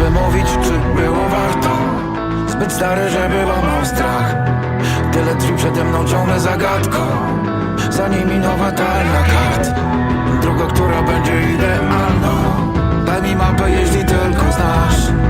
by mówić, czy było warto? Zbyt stary, żeby łamał strach. Tyle drzwi przede mną ciągle zagadką Za nimi nowa talia kart. Droga, która będzie idealną Daj mi mapę, jeśli tylko znasz.